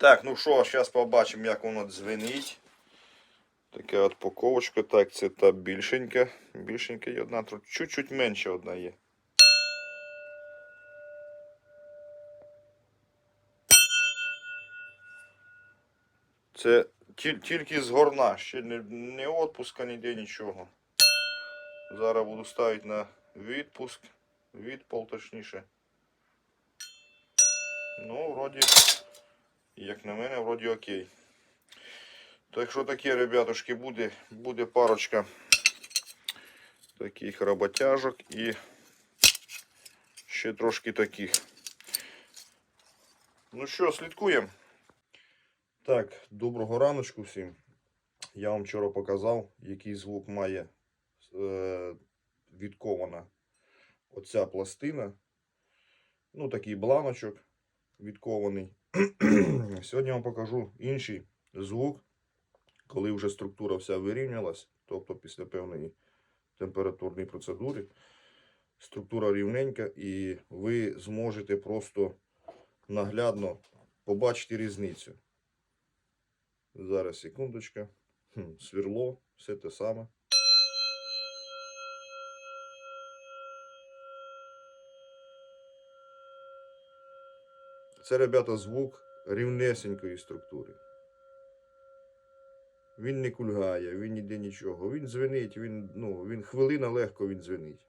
Так, ну що, зараз побачимо, як воно дзвенить. Така от паковочка. Так, це та більшенька. Більшенька є одна, чуть-чуть менше одна є. Це тільки з горна, ще не, не отпуска, ніде нічого. Зараз буду ставити на відпуск. Відпол точніше. Ну, вроді, як на мене, вроді окей. Так що таке, ребятушки, буде, буде парочка таких роботяжок і ще трошки таких. Ну що, слідкуємо. Так, доброго раночку всім. Я вам вчора показав, який звук має е, відкована оця пластина. Ну, такий бланочок відкований. Сьогодні я вам покажу інший звук, коли вже структура вся вирівнялась, тобто після певної температурної процедури. Структура рівненька, і ви зможете просто наглядно побачити різницю. Зараз секундочка. Хм, сверло, все те саме. Це, ребята, звук рівнесенької структури. Він не кульгає, він ніде нічого. Він дзвенить, він, ну, він хвилина легко він дзвенить.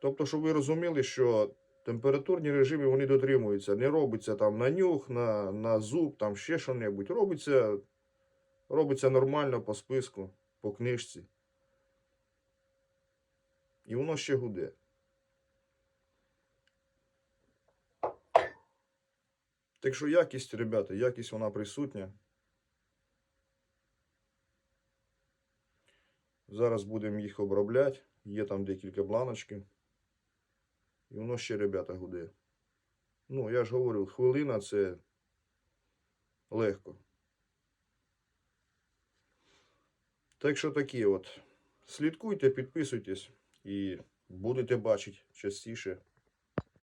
Тобто, щоб ви розуміли, що температурні режими вони дотримуються. Не робиться там на нюх, на, на зуб, там ще що-небудь. Робиться, робиться нормально по списку, по книжці. І воно ще гуде. Так що якість, ребята, якість вона присутня. Зараз будемо їх обробляти. Є там декілька бланочків. І воно ще, ребята, гуде. Ну, я ж говорю, хвилина це легко. Так що такі от. Слідкуйте, підписуйтесь і будете бачити частіше